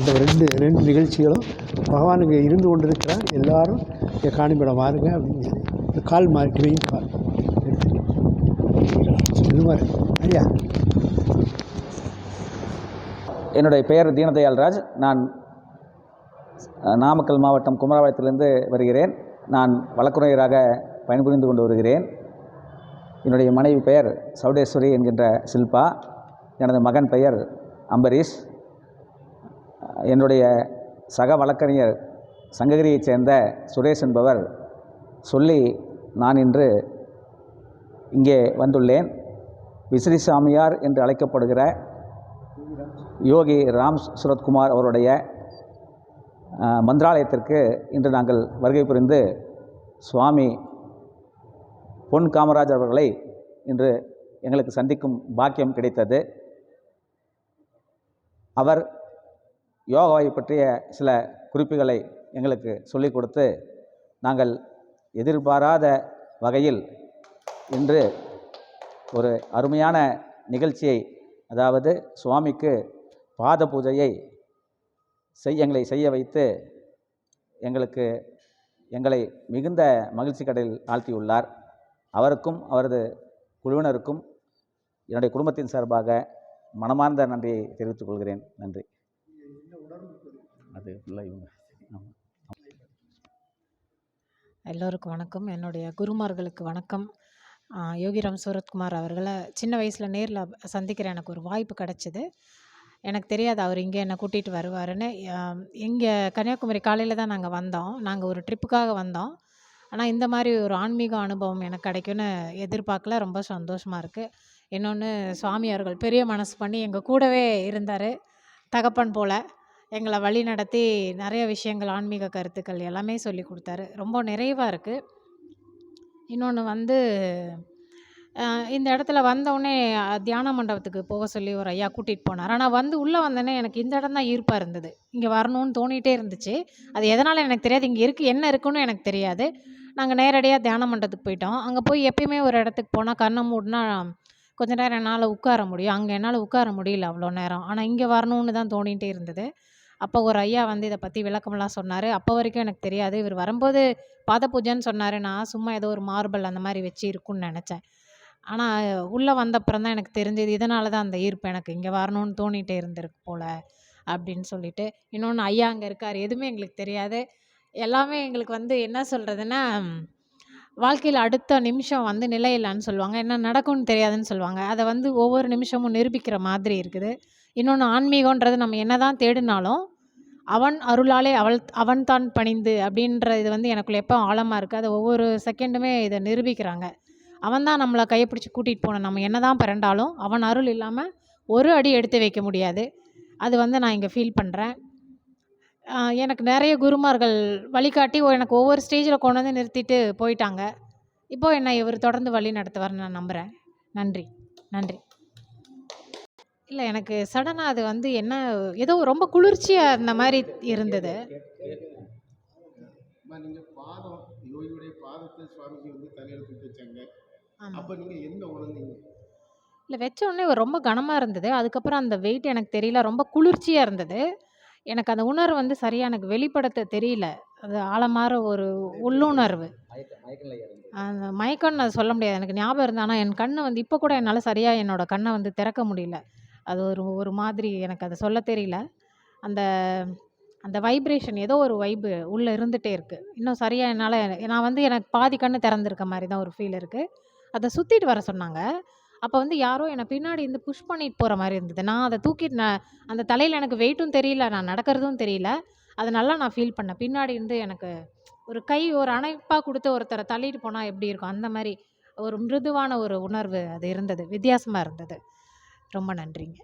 அந்த ரெண்டு ரெண்டு நிகழ்ச்சிகளும் பகவான் இங்கே இருந்து கொண்டிருக்கிறார். எல்லாரும் இங்கே காணிப்படம் வாருங்க அப்படின்னு சொல்லி. இந்த கால் மாறிட்டுவையும் வைங்க கால் சொல்லுவார் ஐயா. என்னுடைய பெயர் தீனதயாள் ராஜ். நான் நாமக்கல் மாவட்டம் குமரபாளையத்திலிருந்து வருகிறேன். நான் வழக்குரையராக பணிபுரிந்து கொண்டு வருகிறேன். என்னுடைய மனைவி பெயர் சௌடேஸ்வரி என்கின்ற சில்பா. எனது மகன் பெயர் அம்பரீஷ். என்னுடைய சக வழக்கறிஞர் சங்ககிரியைச் சேர்ந்த சுரேஷ் என்பவர் சொல்லி நான் இன்று இங்கே வந்துள்ளேன். விசிறி சாமியார் என்று அழைக்கப்படுகிற யோகி ராம் சுரத்குமார் அவருடைய மந்திராலயத்திற்கு இன்று நாங்கள் வருகை புரிந்து சுவாமி பொன் காமராஜ் அவர்களை இன்று எங்களுக்கு சந்திக்கும் பாக்கியம் கிடைத்தது. அவர் யோகாவை பற்றிய சில குறிப்புகளை எங்களுக்கு சொல்லிக் கொடுத்து நாங்கள் எதிர்பாராத வகையில் இன்று ஒரு அருமையான நிகழ்ச்சியை அதாவது சுவாமிக்கு பாத பூஜையை செய் எங்களை செய்ய வைத்து எங்களுக்கு எங்களை மிகுந்த மகிழ்ச்சி கடலில் ஆழ்த்தியுள்ளார். அவருக்கும் அவரது குழுவினருக்கும் என்னுடைய குடும்பத்தின் சார்பாக மனமார்ந்த நன்றியை தெரிவித்துக் கொள்கிறேன். நன்றி. அது ஃபுல்லாக இவங்க. ஆமாம் எல்லோருக்கும் வணக்கம். என்னுடைய குருமார்களுக்கு வணக்கம். யோகிராம் சூரத்குமார் அவர்களை சின்ன வயசில் நேரில் சந்திக்கிற எனக்கு ஒரு வாய்ப்பு கிடச்சிது. எனக்கு தெரியாது அவர் இங்கே என்னை கூட்டிகிட்டு வருவாருன்னு. இங்கே கன்னியாகுமரி காலையில் தான் நாங்கள் வந்தோம். நாங்கள் ஒரு ட்ரிப்புக்காக வந்தோம். ஆனால் இந்த மாதிரி ஒரு ஆன்மீக அனுபவம் எனக்கு கிடைக்கும்னு எதிர்பார்க்கல. ரொம்ப சந்தோஷமாக இருக்குது இன்னொன்று சுவாமி அவர்கள் பெரிய மனசு பண்ணி எங்கள் கூடவே இருந்தார். தகப்பன் போல். எங்களை வழி நடத்தி நிறைய விஷயங்கள் ஆன்மீக கருத்துக்கள் எல்லாமே சொல்லி கொடுத்தாரு. ரொம்ப நிறைவாக இருக்குது இன்னொன்று வந்து இந்த இடத்துல வந்தவுடனே தியான மண்டபத்துக்கு போக சொல்லி ஒரு ஐயா கூட்டிகிட்டு போனார். ஆனால் வந்து உள்ளே வந்தோடனே எனக்கு இந்த இடம் தான் ஈர்ப்பாக இருந்தது. இங்கே வரணும்னு தோணிகிட்டே இருந்துச்சு. அது எதனால் எனக்கு தெரியாது. இங்கே இருக்குது என்ன இருக்குன்னு எனக்கு தெரியாது. நாங்கள் நேரடியாக தியான மண்டபத்துக்கு போயிட்டோம். அங்கே போய் எப்பயுமே ஒரு இடத்துக்கு போனால் கண்ணை மூடினா கொஞ்ச நேரம் என்னால் உட்கார முடியும். அங்கே என்னால் உட்கார முடியல அவ்வளோ நேரம். ஆனால் இங்கே வரணும்னு தான் தோணிகிட்டே இருந்தது. அப்போ ஒரு ஐயா வந்து இதை பற்றி விளக்கமெல்லாம் சொன்னார். அப்போ வரைக்கும் எனக்கு தெரியாது. இவர் வரும்போது பாத பூஜைன்னு சொன்னார். நான் சும்மா ஏதோ ஒரு மார்பிள் அந்த மாதிரி வச்சு இருக்கும்னு நினச்சேன். ஆனால் உள்ளே வந்தப்புறம் தான் எனக்கு தெரிஞ்சது. இதனால தான் அந்த ஈர்ப்பு எனக்கு இங்கே வரணும்னு தோணிகிட்டே இருந்திருக்கு போல் அப்படின்னு சொல்லிட்டு இன்னொன்று ஐயா அங்கே இருக்கார். எதுவுமே எங்களுக்கு தெரியாது. எல்லாமே எங்களுக்கு வந்து என்ன சொல்கிறதுன்னா வாழ்க்கையில் அடுத்த நிமிஷம் வந்து நிலையில்லைன்னு சொல்லுவாங்க. என்ன நடக்கும்னு தெரியாதுன்னு சொல்லுவாங்க. அதை வந்து ஒவ்வொரு நிமிஷமும் நிரூபிக்கிற மாதிரி இருக்குது. இன்னொன்று ஆன்மீகன்றது நம்ம என்ன தான் தேடினாலும் அவன் அருளாலே அவள் அவன் தான் பணிந்து அப்படின்ற இது வந்து எனக்குள்ள எப்போ ஆழமாக இருக்குது அதை ஒவ்வொரு செகண்டுமே இதை நிரூபிக்கிறாங்க. அவன் தான் நம்மளை கையை பிடிச்சி கூட்டிகிட்டு போன. நம்ம என்ன தான் பிறண்டாலும் அவன் அருள் இல்லாமல் ஒரு அடி எடுத்து வைக்க முடியாது. அது வந்து நான் இங்கே ஃபீல் பண்ணுறேன் எனக்கு நிறைய குருமார்கள் வழிகாட்டி எனக்கு ஒவ்வொரு ஸ்டேஜில் கொண்டு வந்து நிறுத்திட்டு போயிட்டாங்க. இப்போ என்னை இவர் தொடர்ந்து வழி நடத்துவார்னு நான் நம்புகிறேன் நன்றி. நன்றி. இல்லை எனக்கு சடனாக அது வந்து என்ன ஏதோ ரொம்ப குளிர்ச்சியாக இருந்த மாதிரி இருந்தது. இல்லை வச்ச உடனே ரொம்ப கனமாக இருந்தது. அதுக்கப்புறம் அந்த வெயிட் எனக்கு தெரியல. ரொம்ப குளிர்ச்சியாக இருந்தது. எனக்கு அந்த உணர்வு வந்து சரியாக எனக்கு வெளிப்படுத்த தெரியல. அது ஆழமாற ஒரு உள்ளுணர்வு. அந்த மயக்கம்னு நான் சொல்ல முடியாது. எனக்கு ஞாபகம் இருந்தது ஆனால் என் கண்ணை வந்து இப்போ கூட என்னால் சரியாக என்னோட கண்ணை வந்து திறக்க முடியல. அது ஒரு ஒரு மாதிரி எனக்கு அதை சொல்ல தெரியல. அந்த அந்த வைப்ரேஷன் ஏதோ ஒரு வைப்பு உள்ளே இருந்துகிட்டே இருக்குது இன்னும் சரியாக என்னால் நான் வந்து எனக்கு பாதி கண்ணு திறந்திருக்க மாதிரி தான் ஒரு ஃபீல் இருக்குது அதை சுற்றிட்டு வர சொன்னாங்க. அப்போ வந்து யாரோ என்னை பின்னாடி இருந்து புஷ் பண்ணிட்டு போகிற மாதிரி இருந்தது. நான் அதை தூக்கிட்டு நான் அந்த தலையில் எனக்கு வெயிட்டும் தெரியல நான் நடக்கிறதும் தெரியல. அதை நல்லா நான் ஃபீல் பண்ணேன். பின்னாடி இருந்து எனக்கு ஒரு கை ஒரு அணைப்பாக கொடுத்து ஒருத்தரை தள்ளிட்டு போனால் எப்படி இருக்கும்? அந்த மாதிரி ஒரு மிருதுவான ஒரு உணர்வு அது இருந்தது. வித்தியாசமாக இருந்தது. ரொம்ப நன்றிங்க.